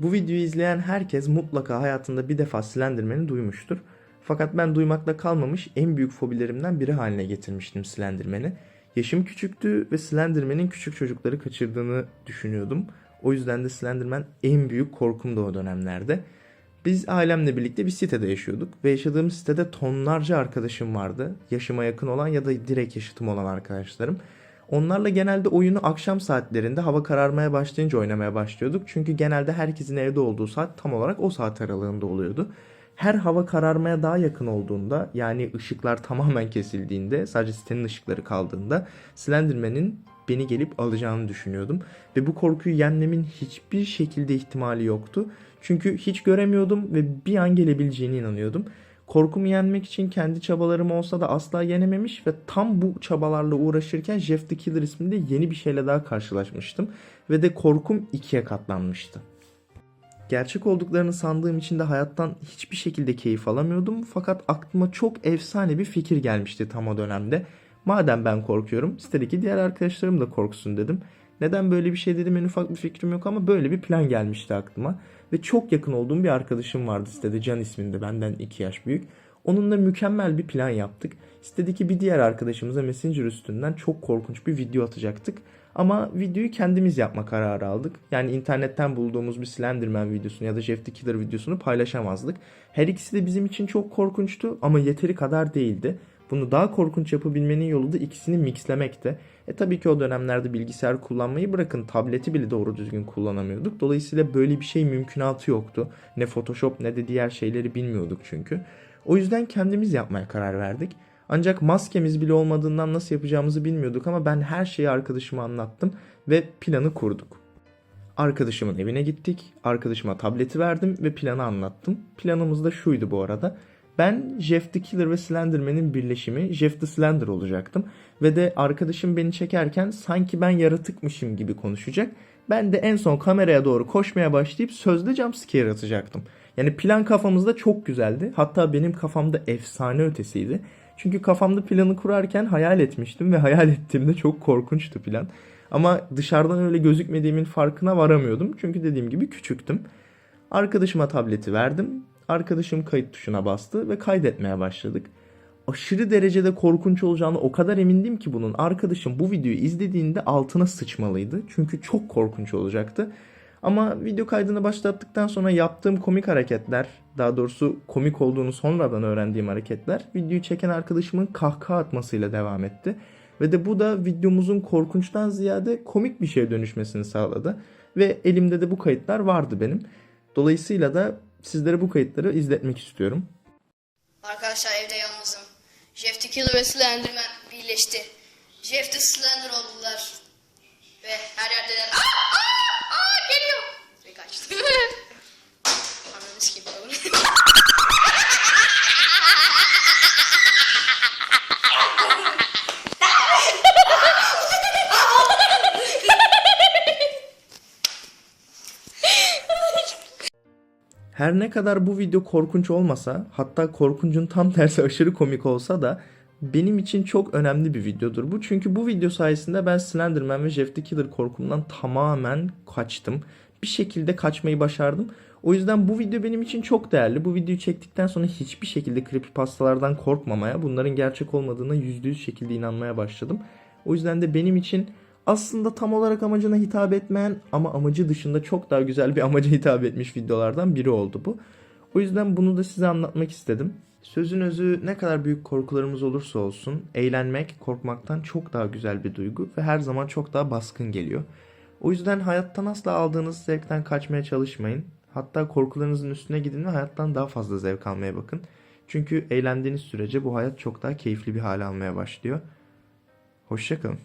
Bu videoyu izleyen herkes mutlaka hayatında bir defa Slenderman'i duymuştur. Fakat ben duymakla kalmamış en büyük fobilerimden biri haline getirmiştim Slenderman'i. Yaşım küçüktü ve Slenderman'in küçük çocukları kaçırdığını düşünüyordum. O yüzden de Slenderman en büyük korkumdu o dönemlerde. Biz ailemle birlikte bir sitede yaşıyorduk ve yaşadığım sitede tonlarca arkadaşım vardı. Yaşıma yakın olan ya da direkt yaşıtım olan arkadaşlarım. Onlarla genelde oyunu akşam saatlerinde hava kararmaya başlayınca oynamaya başlıyorduk. Çünkü genelde herkesin evde olduğu saat tam olarak o saat aralığında oluyordu. Her hava kararmaya daha yakın olduğunda yani ışıklar tamamen kesildiğinde sadece sitenin ışıkları kaldığında Slenderman'in beni gelip alacağını düşünüyordum. Ve bu korkuyu yenmemin hiçbir şekilde ihtimali yoktu. Çünkü hiç göremiyordum ve bir an gelebileceğine inanıyordum. Korkumu yenmek için kendi çabalarım olsa da asla yenememiş ve tam bu çabalarla uğraşırken Jeff the Killer isminde yeni bir şeyle daha karşılaşmıştım. Ve de korkum ikiye katlanmıştı. Gerçek olduklarını sandığım için de hayattan hiçbir şekilde keyif alamıyordum. Fakat aklıma çok efsane bir fikir gelmişti tam o dönemde. Madem ben korkuyorum, sitedeki diğer arkadaşlarım da korksun dedim. Neden böyle bir şey dedim en ufak bir fikrim yok ama böyle bir plan gelmişti aklıma. Ve çok yakın olduğum bir arkadaşım vardı sitede Can isminde benden 2 yaş büyük. Onunla mükemmel bir plan yaptık. Sitedeki bir diğer arkadaşımıza Messenger üstünden çok korkunç bir video atacaktık. Ama videoyu kendimiz yapma kararı aldık. Yani internetten bulduğumuz bir Slenderman videosunu ya da Jeff the Killer videosunu paylaşamazdık. Her ikisi de bizim için çok korkunçtu ama yeteri kadar değildi. Bunu daha korkunç yapabilmenin yolu da ikisini mixlemekti. E tabii ki o dönemlerde bilgisayar kullanmayı bırakın tableti bile doğru düzgün kullanamıyorduk. Dolayısıyla böyle bir şey mümkünatı yoktu. Ne Photoshop ne de diğer şeyleri bilmiyorduk çünkü. O yüzden kendimiz yapmaya karar verdik. Ancak maskemiz bile olmadığından nasıl yapacağımızı bilmiyorduk ama ben her şeyi arkadaşıma anlattım ve planı kurduk. Arkadaşımın evine gittik. Arkadaşıma tableti verdim ve planı anlattım. Planımız da şuydu bu arada. Ben Jeff the Killer ve Slenderman'in birleşimi Jeff the Slender olacaktım. Ve de arkadaşım beni çekerken sanki ben yaratıkmışım gibi konuşacak. Ben de en son kameraya doğru koşmaya başlayıp sözde jumpscare atacaktım. Yani plan kafamızda çok güzeldi. Hatta benim kafamda efsane ötesiydi. Çünkü kafamda planı kurarken hayal etmiştim ve hayal ettiğimde çok korkunçtu plan. Ama dışarıdan öyle gözükmediğimin farkına varamıyordum. Çünkü dediğim gibi küçüktüm. Arkadaşıma tableti verdim. Arkadaşım kayıt tuşuna bastı ve kaydetmeye başladık. Aşırı derecede korkunç olacağını o kadar emindim ki bunun. Arkadaşım bu videoyu izlediğinde altına sıçmalıydı. Çünkü çok korkunç olacaktı. Ama video kaydını başlattıktan sonra yaptığım komik hareketler, daha doğrusu komik olduğunu sonradan öğrendiğim hareketler videoyu çeken arkadaşımın kahkaha atmasıyla devam etti. Ve de bu da videomuzun korkunçtan ziyade komik bir şeye dönüşmesini sağladı. Ve elimde de bu kayıtlar vardı benim. Dolayısıyla da sizlere bu kayıtları izletmek istiyorum. Arkadaşlar evde yalnızım. Jeff the Killer ve Slenderman birleşti. Jeff the Slender oldular. Ve her yerdeler. Aa, aa, aa geliyor. Ve kaçtı. Ananı sikeyim oğlum. Her ne kadar bu video korkunç olmasa, hatta korkuncun tam tersi aşırı komik olsa da benim için çok önemli bir videodur bu. Çünkü bu video sayesinde ben Slenderman ve Jeff the Killer korkumdan tamamen kaçtım. Bir şekilde kaçmayı başardım. O yüzden bu video benim için çok değerli. Bu videoyu çektikten sonra hiçbir şekilde creepypastalardan korkmamaya, bunların gerçek olmadığına %100 şekilde inanmaya başladım. O yüzden de benim için aslında tam olarak amacına hitap etmeyen ama amacı dışında çok daha güzel bir amaca hitap etmiş videolardan biri oldu bu. O yüzden bunu da size anlatmak istedim. Sözün özü ne kadar büyük korkularımız olursa olsun eğlenmek korkmaktan çok daha güzel bir duygu ve her zaman çok daha baskın geliyor. O yüzden hayattan asla aldığınız zevkten kaçmaya çalışmayın. Hatta korkularınızın üstüne gidin ve hayattan daha fazla zevk almaya bakın. Çünkü eğlendiğiniz sürece bu hayat çok daha keyifli bir hale almaya başlıyor. Hoşçakalın.